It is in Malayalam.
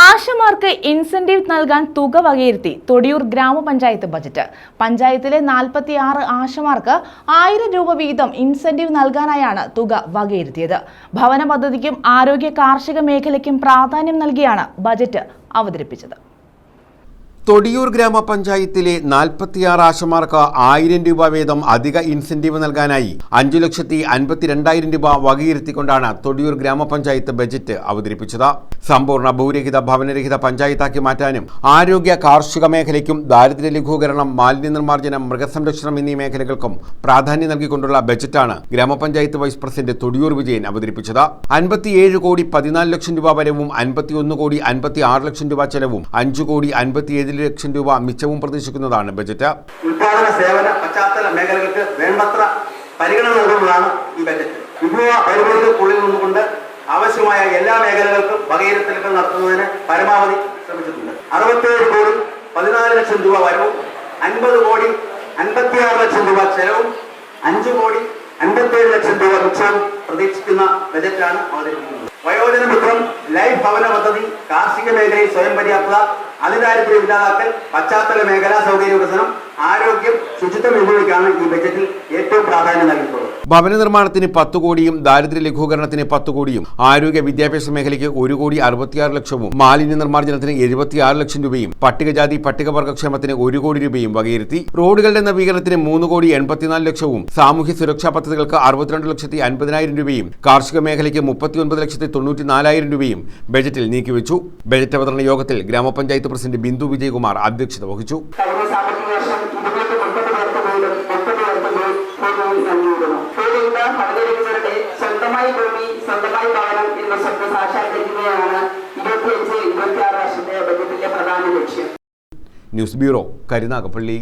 ആശമാർക്ക് ഇൻസെന്റീവ് നൽകാൻ തുക വകയിരുത്തി തൊടിയൂർ ഗ്രാമപഞ്ചായത്ത് ബജറ്റ് പഞ്ചായത്തിലെ നാൽപ്പത്തി ആറ് ആശമാർക്ക് ആയിരം രൂപ വീതം ഇൻസെന്റീവ് നൽകാനായാണ് തുക വകയിരുത്തിയത്. ഭവന പദ്ധതിക്കും ആരോഗ്യ കാർഷിക മേഖലയ്ക്കും പ്രാധാന്യം നൽകിയാണ് ബജറ്റ് അവതരിപ്പിച്ചത്. തൊടിയൂർ ഗ്രാമപഞ്ചായത്തിലെ നാൽപ്പത്തിയാറ് ആശമാർക്ക് ആയിരം രൂപ വീതം അധിക ഇൻസെന്റീവ് നൽകാനായി അഞ്ചു ലക്ഷത്തി അൻപത്തിരണ്ടായിരം രൂപ വകയിരുത്തിക്കൊണ്ടാണ് തൊടിയൂർ ഗ്രാമപഞ്ചായത്ത് ബജറ്റ് അവതരിപ്പിച്ചത്. സമ്പൂർണ ഭൂരഹിത ഭവനരഹിത പഞ്ചായത്താക്കി മാറ്റാനും ആരോഗ്യ കാർഷിക മേഖലയ്ക്കും ദാരിദ്ര്യ ലഘൂകരണം മാലിന്യ നിർമ്മാർജനം മൃഗസംരക്ഷണം എന്നീ മേഖലകൾക്കും പ്രാധാന്യം നൽകിക്കൊണ്ടുള്ള ബജറ്റാണ് ഗ്രാമപഞ്ചായത്ത് വൈസ് പ്രസിഡന്റ് തൊടിയൂർ വിജയൻ അവതരിപ്പിച്ചത്. അൻപത്തിയേഴ് കോടി പതിനാല് ലക്ഷം രൂപ വരവും അൻപത്തിയൊന്ന് കോടി അൻപത്തി ലക്ഷം രൂപ ചെലവും അഞ്ചു കോടി അൻപത്തിയേഴ് ലക്ഷം രൂപ മിച്ചവും പ്രതീക്ഷിക്കുന്നതാണ് ബജറ്റ്. ഉൽപാദന സേവന പശ്ചാത്തല മേഖലകൾക്ക് വേണ്ടത്ര പരിഗണന നൽകുന്നതാണ് ഈ ബജറ്റ്. വിഭവ പരിമിതികൾക്കുള്ളിൽ നിന്നുകൊണ്ട് ആവശ്യമായ എല്ലാ മേഖലകൾക്കും വകയിരുത്തലുകൾ നടത്തുന്നതിന് പരമാവധി ശ്രമിച്ചിട്ടുണ്ട്. അറുപത്തേഴ് കോടി പതിനാല് ലക്ഷം രൂപ വരവും അൻപത് കോടി അൻപത്തിയാറ് ലക്ഷം രൂപ ചെലവും അഞ്ചു കോടി അൻപത്തേഴ് ലക്ഷം രൂപ മിച്ചവും പ്രതീക്ഷിക്കുന്ന ബജറ്റാണ് അവതരിപ്പിക്കുന്നത്. വയോജന മിത്രം ലൈഫ് ഭവന പദ്ധതി കാർഷിക മേഖലയിൽ സ്വയം പര്യാപ്തത അതിദാരിദ്ര്യം ഇല്ലാതാക്കൽ പശ്ചാത്തല മേഖലാ സൗകര്യ വികസനം ആരോഗ്യം ശുചിത്വം എന്നിവയ്ക്കാണ് ഈ ബജറ്റിൽ ഏറ്റവും ഭവന നിർമ്മാണത്തിന് പത്ത് കോടിയും ദാരിദ്ര്യ ലഘൂകരണത്തിന് പത്ത് കോടിയും ആരോഗ്യ വിദ്യാഭ്യാസ മേഖലയ്ക്ക് ഒരു കോടി അറുപത്തിയാറ് ലക്ഷവും മാലിന്യ നിർമ്മാർജനത്തിന് എഴുപത്തിയാറ് ലക്ഷം രൂപയും പട്ടികജാതി പട്ടികവർഗക്ഷേമത്തിന് ഒരു കോടി രൂപയും വകയിരുത്തി. റോഡുകളുടെ നവീകരണത്തിന് മൂന്ന് കോടി എൺപത്തിനാല് ലക്ഷവും സാമൂഹ്യ സുരക്ഷാ പദ്ധതികൾക്ക് അറുപത്തിരണ്ട് ലക്ഷത്തി അൻപതിനായിരം രൂപയും കാർഷിക മേഖലയ്ക്ക് മുപ്പത്തിയൊൻപത് ലക്ഷത്തി തൊണ്ണൂറ്റി നാലായിരം രൂപയും ബജറ്റിൽ നീക്കിവെച്ചു. ബജറ്റ് അവതരണ യോഗത്തിൽ ഗ്രാമപഞ്ചായത്ത് പ്രസിഡന്റ് ബിന്ദു വിജയകുമാർ അധ്യക്ഷത വഹിച്ചു. ഭൂമി സ്വന്തമായി ഭൂമി സ്വന്തമായി ഭവനം എന്ന സ്വപ്നം സാക്ഷാത്കരിക്കുകയാണ് വർഷത്തെ ബജറ്റിന്റെ പ്രധാന ലക്ഷ്യം. News bureau Karunagappally.